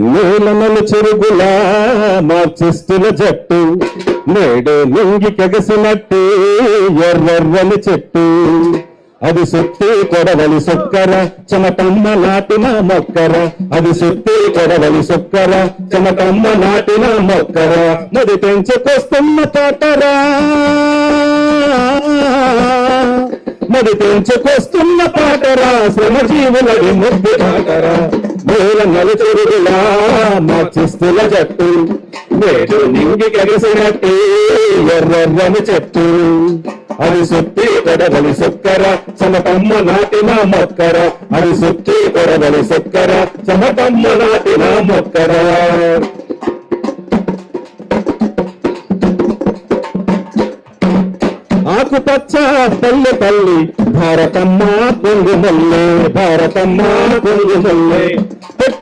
నీలనలు చెరుగులా మార్చిస్తున్న జట్టు నేడు నింగి కగసినట్టు ఎర్రెర్రని చెట్టు. అది సుత్తి కొడవలి సొక్కర చెమటమ్మ నాటిన మొక్కర. అది సుత్తి కొడవలి సొక్కర చెమటమ్మ నాటిన మొక్కర. నది పెంచుకొస్తున్న తోటరా. మరి పెంచుకొస్తున్న పాటరా శ్రమజీవులది ముద్దు పాటరా నేల నలుచురుగులా మార్చిస్తున్న జట్టు. నేడు నింగి కలిసినట్టే ఎర్రెర్రని చెట్టు. అది సుత్తి కొడవలి సుక్కర చెమటమ్మ నాటిన మొక్కర. అది సుత్తి కొడవలి సుక్కర చెమటమ్మ నాటిన మొక్కర. ఆకుపచ్చ తల్లి తల్లి భారతమ్మ కొంగు మల్లె భారతమ్మ కొంగు మల్లె. but